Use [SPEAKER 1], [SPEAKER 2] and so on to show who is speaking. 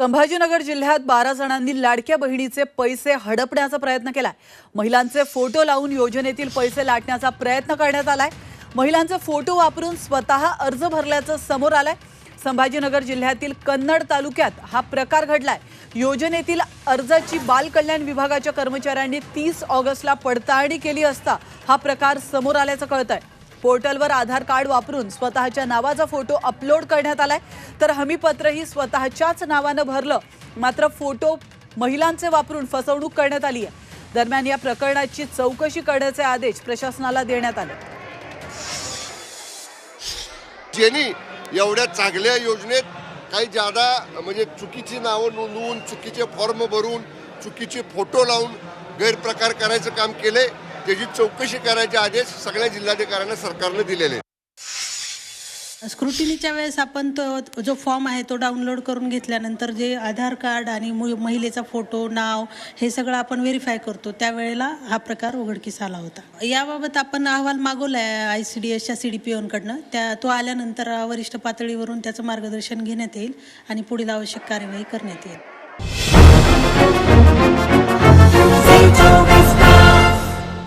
[SPEAKER 1] संभाजीनगर जिल्ह्यात बारा जणांनी लाडक्या बहिणीचे पैसे हडपण्याचा प्रयत्न केलाय. महिलांचे फोटो लावून योजनेतील पैसे लाटण्याचा प्रयत्न करण्यात आलाय. महिलांचे फोटो वापरून स्वतः अर्ज भरल्याचं समोर आलंय. संभाजीनगर जिल्ह्यातील कन्नड तालुक्यात हा प्रकार घडलाय. योजनेतील अर्जाची बालकल्याण विभागाच्या कर्मचाऱ्यांनी तीस ऑगस्टला पडताळणी केली असता हा प्रकार समोर आल्याचं कळत आहे पोर्टलवर आधार कार्ड वापरून स्वतःच्या नावाचा फोटो अपलोड करण्यात आलाय. तर हमीपत्रही स्वतःच्याच नावानं भरलं. मात्र फोटो महिलांचे वापरून फसवणूक करण्यात आली आहे दरम्यान या प्रकरणाची चौकशी करण्याचे आदेश प्रशासनाला देण्यात आले.
[SPEAKER 2] ज्यांनी एवढ्या चांगल्या योजनेत काही जादा म्हणजे चुकीची नावं नोंदवून चुकीचे फॉर्म भरून चुकीचे फोटो लावून गैरप्रकार करायचं काम केले त्याची चौकशी करायचे आदेश सगळ्या जिल्हाधिकाऱ्यांना सरकारने दिलेले
[SPEAKER 3] स्क्रुटिनीच्या वेळेस आपण तो जो फॉर्म आहे तो डाउनलोड करून घेतल्यानंतर जे आधार कार्ड आणि मु- महिलेचा फोटो नाव हे सगळं आपण व्हेरीफाय करतो. त्यावेळेला हा प्रकार उघडकीस आला होता. याबाबत आपण अहवाल मागवलाय आय सी डी एसच्या सी डी पी ओनकडनं त्या तो आल्यानंतर वरिष्ठ पातळीवरून त्याचं मार्गदर्शन घेण्यात येईल आणि पुढील आवश्यक कार्यवाही करण्यात येईल.